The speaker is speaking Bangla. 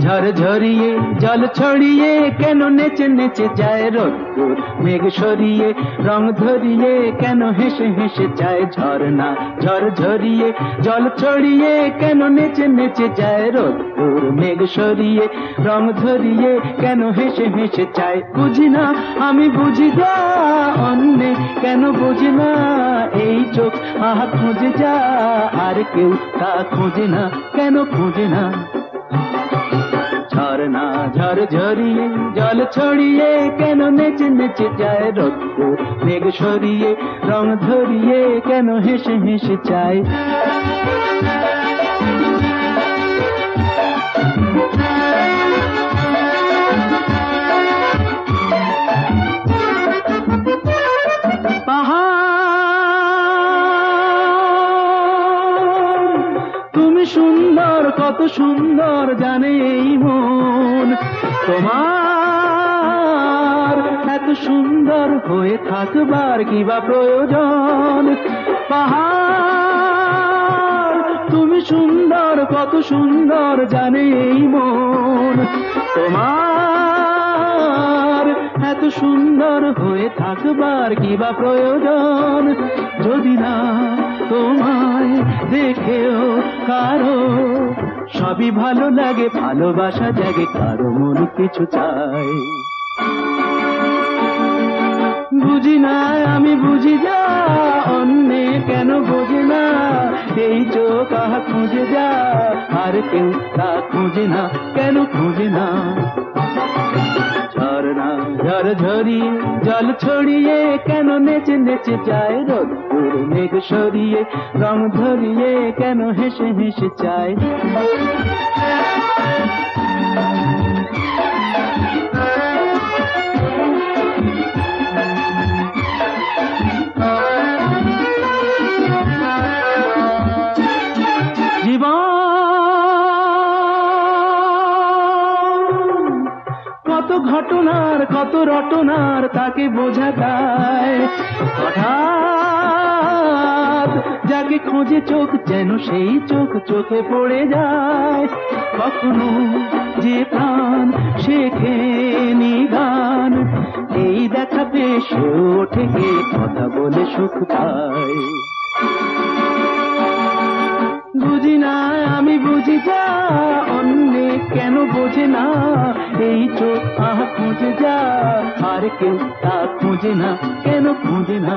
ঝড় ঝরিয়ে জল ছড়িয়ে কেন নেচে নেচে যায় রোদ্দুর? মেঘ সরিয়ে, রং ধরিয়ে কেন হেসে হেসে যায় ঝর্ণা? ঝড় ঝরিয়ে জল ছড়িয়ে কেন নেচে নেচে যায় রোদ্দুর? মেঘ সরিয়ে, রং ধরিয়ে কেন হেসে হেসে চায় বুঝি না, আমি বুঝি যা অন্যে। কেন বুঝি না এই চোখ? আহা, খুঁজে যা, আর কেউ তা খুঁজে না। কেন খুঁজে না? ঝর্ণা ঝর ঝরিয়ে, জল ছড়িয়ে, কেন নেচে নেচে যায় রক্ত? মেঘ সরিয়ে, রং ধরিয়ে, কেন হেসে হেসে চায়? সুন্দর, কত সুন্দর জানে এই মন। তোমার এত সুন্দর হয়ে থাকবার কি বা প্রয়োজন? পাহাড়, তুমি সুন্দর, কত সুন্দর জানে এই মন। তোমার এত সুন্দর হয়ে থাকবার কি বা প্রয়োজন? যদি না তোমায় দেখেও কারও। সবই ভালো লাগে, ভালোবাসা জাগে, কারও মন কিছু চাই বুঝি না, আমি বুঝি যা অন্যে কেন বোঝে না। এই চোখ খুঁজে যা, আর কেউ তা খুঁজে না, কেন খুঁজে না। ঝর্ণা ঝড় ঝরিয়ে জল ছড়িয়ে কেন নেচে নেচে যায়? রোদ্দুর মেঘ সরিয়ে রং ধরিয়ে কেন হেসে হেসে চায় কত ঘটনার, কত রটনার তাকে বোঝা হঠাৎ যাকে খোঁজে চোখ যেন সেই চোখ চোখে পড়ে যায়। কখনো যে প্রাণ শেখে গান এই দেখা পেশ ওঠে গে কথা বলে সুখ পায়। বুঝি না আমি বুঝি যা, অন্য কেন বোঝে না? এই চোখ আহ খুঁজে যা, আর কেউ তা খুঁজে না, কেন খুঁজে না?